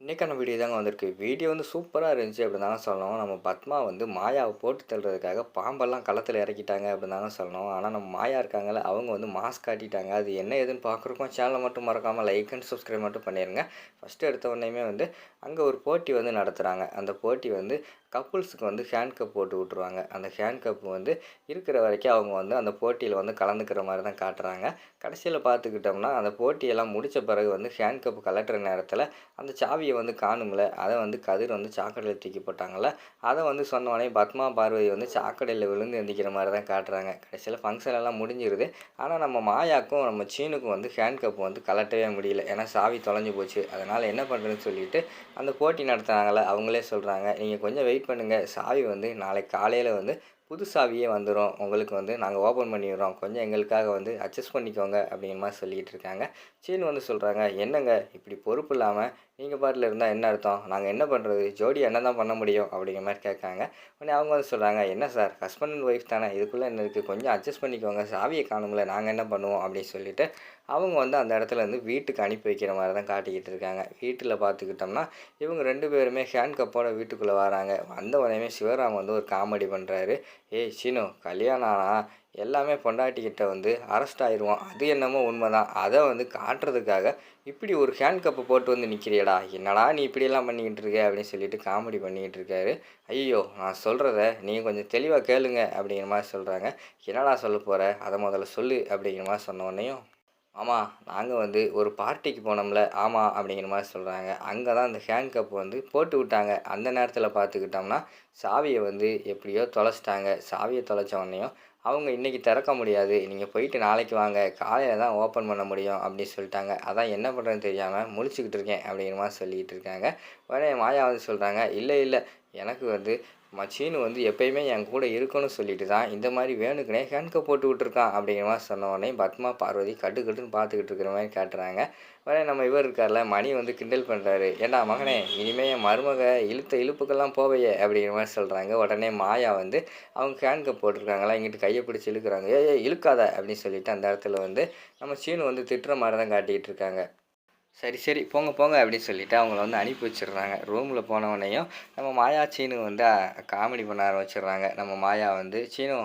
இன்றைக்கான வீடியோ தாங்க வந்திருக்கு. வீடியோ வந்து சூப்பராக இருந்துச்சு அப்படின்னு தாங்க சொல்லணும். நம்ம பத்மா வந்து மாயாவை போட்டு தள்ளுறதுக்காக பாம்பெல்லாம் களத்தில் இறக்கிட்டாங்க அப்படின்னு தாங்க சொல்லணும். ஆனால் நம்ம மாயா இருக்காங்கல்ல அவங்க வந்து மாஸ்க் காட்டிட்டாங்க. அது என்ன ஏதுன்னு பார்க்குறக்கும் சேனலை மட்டும் மறக்காமல் லைக் அண்ட் சப்ஸ்கிரைப் மட்டும் பண்ணிடுங்க ஃபஸ்ட்டு எடுத்த உடனேயுமே வந்து அங்கே ஒரு போட்டி வந்து நடத்துகிறாங்க அந்த போட்டி வந்து கப்புள்ஸுக்கு வந்து ஹேண்ட் கப் போட்டு விட்ருவாங்க அந்த ஹேண்ட் கப் வந்து இருக்கிற வரைக்கும் அவங்க வந்து அந்த போட்டியில் வந்து கலந்துக்கிற மாதிரி தான் காட்டுறாங்க. கடைசியில் பார்த்துக்கிட்டோம்னா அந்த போட்டியெல்லாம் முடித்த பிறகு வந்து ஹேண்ட் கப் கலட்டுற நேரத்தில் அந்த சாவியை வந்து காணும்ல அதை வந்து கதிர் வந்து சாக்கடையில் தூக்கி போட்டாங்கள அதை வந்து சொன்ன உடனே பத்மா பார்வதி வந்து சாக்கடையில் விழுந்து எந்திக்கிற மாதிரி தான் காட்டுறாங்க. கடைசியில் ஃபங்க்ஷன் எல்லாம் முடிஞ்சிருது. ஆனால் நம்ம மாயாக்கும் நம்ம சீனுக்கும் வந்து ஹேண்ட் கப் வந்து கலட்டவே முடியல. ஏன்னா சாவி தொலைஞ்சு போச்சு. அதனால் என்ன பண்ணுறதுன்னு சொல்லிட்டு அந்த போட்டி நடத்துனாங்கள்ல அவங்களே சொல்கிறாங்க நீங்கள் கொஞ்சம் வெயிட் பண்ணுங்கள் சாவி வந்து நாளைக்கு காலையில் வந்து புது சாவியே வந்துடும் உங்களுக்கு வந்து நாங்கள் ஓப்பன் பண்ணிடுறோம். கொஞ்சம் எங்களுக்காக வந்து அட்ஜஸ்ட் பண்ணிக்கோங்க அப்படிங்கிற மாதிரி சொல்லிகிட்டு இருக்காங்க. சீன் வந்து சொல்கிறாங்க என்னங்க? இப்படி பொறுப்பு இல்லாமல் நீங்கள் பாட்டில் இருந்தால் என்ன அர்த்தம்? நாங்கள் என்ன பண்ணுறது ஜோடி என்ன தான் பண்ண முடியும். அப்படிங்கிற மாதிரி கேட்காங்க. உடனே அவங்க வந்து சொல்கிறாங்க என்ன சார்? ஹஸ்பண்ட் அண்ட் ஒய்ஃப் தானே? இதுக்குள்ளே என்ன இருக்குது கொஞ்சம் அட்ஜஸ்ட் பண்ணிக்கோங்க. சாவியை காணும்ல நாங்கள் என்ன பண்ணுவோம்? அப்படின்னு சொல்லிட்டு அவங்க வந்து அந்த இடத்துல இருந்து வீட்டுக்கு அனுப்பி வைக்கிற மாதிரி தான் காட்டிக்கிட்டு இருக்காங்க. வீட்டில் பார்த்துக்கிட்டோம்னா இவங்க ரெண்டு பேருமே ஹேண்ட் கப்போட வீட்டுக்குள்ளே வராங்க. வந்த உடனே சிவராம் வந்து ஒரு காமெடி பண்ணுறாரு ஏய் சீனு கல்யாணம் ஆனால் எல்லாமே பொண்டாட்டிக்கிட்ட வந்து அரெஸ்ட் ஆயிடுவோம் அது என்னமோ உண்மை தான் அதை வந்து காட்டுறதுக்காக இப்படி ஒரு ஹேண்ட் கப்பை போட்டு வந்து நிற்கிறியடா என்னடா நீ இப்படியெல்லாம் பண்ணிக்கிட்டு இருக்க அப்படின்னு சொல்லிட்டு காமெடி பண்ணிக்கிட்டு இருக்காரு. ஐயோ நான் சொல்கிறத நீங்கள் கொஞ்சம் தெளிவாக கேளுங்க அப்படிங்கிற மாதிரி சொல்கிறாங்க என்னடா சொல்ல போகிற அதை முதல்ல சொல்லு அப்படிங்கிற மாதிரி சொன்ன உடனேயும் ஆமாம் நாங்கள் வந்து ஒரு பார்ட்டிக்கு போனோம்ல ஆமாம் அப்படிங்கிற மாதிரி சொல்கிறாங்க அங்கே தான் அந்த ஹேண்ட் கப் வந்து போட்டு விட்டாங்க. அந்த நேரத்தில் பார்த்துக்கிட்டோம்னா சாவியை வந்து எப்படியோ தொலைச்சிட்டாங்க. சாவியை தொலைச்ச உடனேயும் அவங்க இன்றைக்கி திறக்க முடியாது. நீங்கள் போயிட்டு நாளைக்கு வாங்க. காலையில் தான் ஓப்பன் பண்ண முடியும். அப்படின்னு சொல்லிட்டாங்க. அதான் என்ன பண்ணுறதுன்னு தெரியாமல் முடிச்சுக்கிட்டு இருக்கேன் அப்படிங்கிற மாதிரி சொல்லிக்கிட்டு இருக்காங்க. உடனே மாயா வந்து சொல்கிறாங்க இல்லை இல்லை. எனக்கு வந்து மச்சீனு வந்து எப்பயுமே என் கூட இருக்கணும்னு சொல்லிட்டு தான் இந்த மாதிரி வேணுக்குனே ஹேண்ட்கப் போட்டு விட்ருக்கான் அப்படிங்கிற மாதிரி சொன்ன உடனே பத்மா பார்வதி கட்டு கட்டுன்னு பார்த்துக்கிட்டு இருக்கிற மாதிரி காட்டுறாங்க. வேற நம்ம இவர் இருக்கார்ல மணி வந்து கிண்டல் பண்ணுறாரு ஏண்டா மகனே இனிமேல் என் மருமக இழுத்த இழுப்புக்கெல்லாம் போவையே அப்படிங்கிற மாதிரி சொல்கிறாங்க உடனே மாயா வந்து அவங்க ஹேண்ட்கப் போட்டிருக்காங்களா? இங்கிட்டு கையை பிடிச்சி இழுக்கிறாங்க. ஏ இழுக்காத அப்படின்னு சொல்லிட்டு அந்த இடத்துல வந்து நம்ம சீனு வந்து திட்டுற மாதிரி தான் காட்டிக்கிட்டு இருக்காங்க. சரி சரி போங்க போங்க அப்படின்னு சொல்லிவிட்டு அவங்கள வந்து அனுப்பி வச்சிடுறாங்க. ரூமில் போனவனையும் நம்ம மாயா சீனு வந்து காமெடி பண்ண ஆரம்பிச்சிடுறாங்க. நம்ம மாயா வந்து சீனு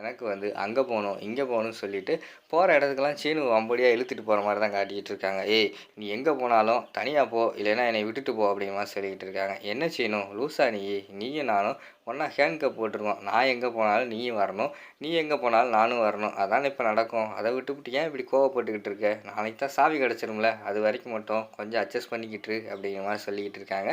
எனக்கு வந்து அங்கே போகணும் இங்கே போகணும்னு சொல்லிட்டு போகிற இடத்துக்கெல்லாம் சீனு வம்படியாக இழுத்துட்டு போகிற மாதிரி தான் காட்டிக்கிட்டு இருக்காங்க. ஏய் நீ எங்கே போனாலும் தனியாக போ இல்லைன்னா என்னை விட்டுட்டு போ அப்படிங்கிற மாதிரி சொல்லிக்கிட்டு இருக்காங்க. என்ன செய்யணும் லூசா நீ? நீயும் நானும் ஒன்றா ஹேண்ட் கப் போட்டிருக்கோம் நான் எங்கே போனாலும் நீயும் வரணும். நீ எங்கே போனாலும் நானும் வரணும். அதான் இப்போ நடக்கும். அதை விட்டுவிட்டு ஏன் இப்படி கோவப்பட்டுக்கிட்டு இருக்க? நாளைக்கு தான் சாவி கிடச்சிரும்ல. அது வரைக்கும் மட்டும் கொஞ்சம் அட்ஜஸ்ட் பண்ணிக்கிட்டு அப்படிங்கிற மாதிரி சொல்லிக்கிட்டு இருக்காங்க.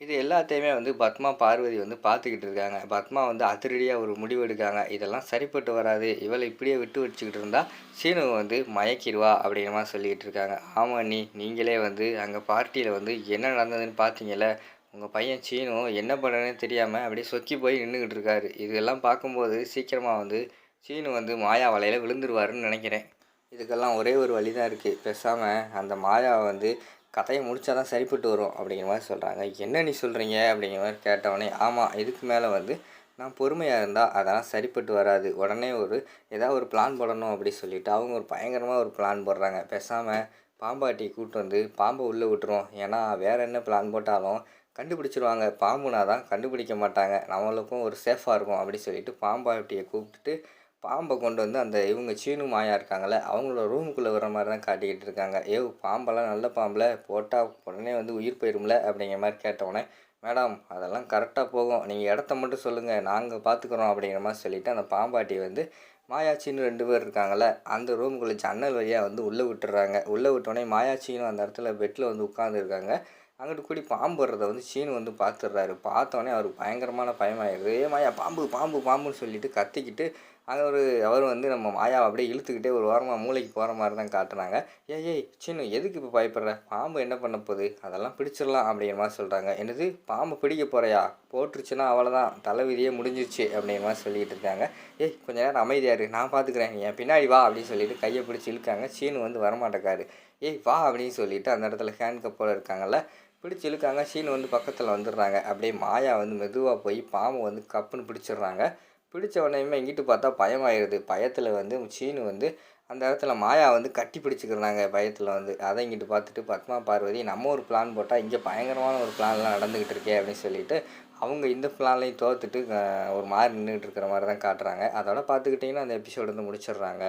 இது எல்லாத்தையுமே வந்து பத்மா பார்வதி வந்து பார்த்துக்கிட்டு இருக்காங்க. பத்மா வந்து அதிரடியாக ஒரு முடிவு எடுக்காங்க இதெல்லாம் சரிப்பட்டு வராது. இவளை இப்படியே விட்டு வச்சுக்கிட்டு இருந்தால் சீனு வந்து மயக்கிடுவா அப்படிங்கிற மாதிரி சொல்லிக்கிட்டு இருக்காங்க. ஆமாம் நீ நீங்களே வந்து அங்கே பார்ட்டியில் வந்து என்ன நடந்ததுன்னு பார்த்தீங்கல்ல? உங்கள் பையன் சீனு என்ன பண்ணுறதுன்னு தெரியாமல் அப்படியே சொக்கி போய் நின்றுக்கிட்டு இருக்காரு. இதெல்லாம் பார்க்கும்போது சீக்கிரமாக வந்து சீனு வந்து மாயா வலையில் விழுந்துருவாருன்னு நினைக்கிறேன். இதுக்கெல்லாம் ஒரே ஒரு வழி தான் இருக்குது பேசாமல் அந்த மாயாவை வந்து கதையை முடித்தா தான் சரிப்பட்டு வரும் அப்படிங்கிற மாதிரி சொல்கிறாங்க என்ன நீ சொல்கிறீங்க அப்படிங்கிற மாதிரி கேட்டவொடனே ஆமாம் இதுக்கு மேலே வந்து நான் பொறுமையாக இருந்தால் அதெல்லாம் சரிப்பட்டு வராது. உடனே ஒரு ஏதாவது ஒரு பிளான் போடணும் அப்படி சொல்லிவிட்டு அவங்க ஒரு பயங்கரமாக ஒரு பிளான் போடுறாங்க. பேசாமல் பாம்பாட்டி கூப்பிட்டு வந்து பாம்பை உள்ளே விட்டுரும். ஏன்னா வேறு என்ன பிளான் போட்டாலும் கண்டுபிடிச்சிருவாங்க. பாம்புனா தான் கண்டுபிடிக்க மாட்டாங்க. நம்மளுக்கும் ஒரு சேஃபாக இருக்கும் அப்படி சொல்லிட்டு பாம்பாட்டியை கூப்பிட்டுட்டு பாம்பை கொண்டு வந்து அந்த இவங்க சீனு மாயா இருக்காங்கள்ல அவங்களோட ரூமுக்குள்ளே வர மாதிரி தான் காட்டிக்கிட்டு இருக்காங்க. ஏ பாம்பெல்லாம் நல்ல பாம்பில் போட்டால் உடனே வந்து உயிர் போயிரும்ல அப்படிங்கிற மாதிரி கேட்டவுடனே மேடம் அதெல்லாம் கரெக்டாக போகும். நீங்கள் இடத்த மட்டும் சொல்லுங்கள் நாங்கள் பார்த்துக்குறோம் அப்படிங்கிற மாதிரி சொல்லிவிட்டு அந்த பாம்பாட்டி வந்து மாயாச்சின்னு ரெண்டு பேர் இருக்காங்கள்ல அந்த ரூமுக்குள்ளே ஜன்னல் வழியாக வந்து உள்ளே விட்டுறாங்க. உள்ளே விட்டோடனே மாயாச்சின்னு அந்த இடத்துல பெட்டில் வந்து உட்காந்துருக்காங்க அங்கிட்டு கூடி பாம்பு வர்றதை வந்து சீனு வந்து பார்த்துடுறாரு பார்த்தோன்னே அவருக்கு பயங்கரமான பயமாயிடுது. ஏ மாயா பாம்பு பாம்பு பாம்புன்னு சொல்லிட்டு கத்திக்கிட்டு அங்கே ஒரு அவர் வந்து நம்ம மாயாவை அப்படியே இழுத்துக்கிட்டே ஒரு வாரமாக மூளைக்கு போகிற மாதிரி தான் காட்டுறாங்க ஏய் ஏய் சின்ன எதுக்கு இப்போ பயப்படுற? பாம்பு என்ன பண்ண போகுது? அதெல்லாம் பிடிச்சிடலாம் அப்படிங்கிற மாதிரி சொல்கிறாங்க என்னது பாம்பு பிடிக்க போகிறையா போட்டுருச்சுன்னா அவ்வளோதான் தலைவிதியே முடிஞ்சிருச்சு அப்படிங்கிற மாதிரி சொல்லிகிட்டு இருக்காங்க. ஏய் கொஞ்ச நேரம் அமைதியாரு நான் பார்த்துக்கிறேன் என் பின்னாடி வா அப்படின்னு சொல்லிட்டு கையை பிடிச்சி இழுக்காங்க. சீனு வந்து வரமாட்டேக்காரு. ஏய் வா அப்படின்னு சொல்லிட்டு அந்த இடத்துல ஹேண்ட் கப்போட இருக்காங்கல்ல பிடிச்சி இழுக்காங்க. சீனு வந்து பக்கத்தில் வந்துடுறாங்க. அப்படியே மாயா வந்து மெதுவாக போய் பாம்பை வந்து கப்புன்னு பிடிச்சிடுறாங்க. பிடிச்ச உடனேயுமே இங்கிட்டு பார்த்தா பயமாயிருது. பயத்தில் வந்து சீனு வந்து அந்த இடத்துல மாயா வந்து கட்டி பிடிச்சிக்கிறாங்க பயத்தில் வந்து. அதை இங்கிட்டு பார்த்துட்டு பத்மா பார்வதி நம்ம ஒரு பிளான் போட்டால் இங்கே பயங்கரமான ஒரு பிளான்லாம் நடந்துக்கிட்டு இருக்கே அப்படின்னு சொல்லிட்டு அவங்க இந்த பிளான்லையும் தோத்துட்டு ஒரு மாதிரி நின்றுட்டு இருக்கிற மாதிரி தான் காட்டுறாங்க. அதோட பார்த்துக்கிட்டிங்கன்னா அந்த எபிசோடு வந்து முடிச்சிடுறாங்க.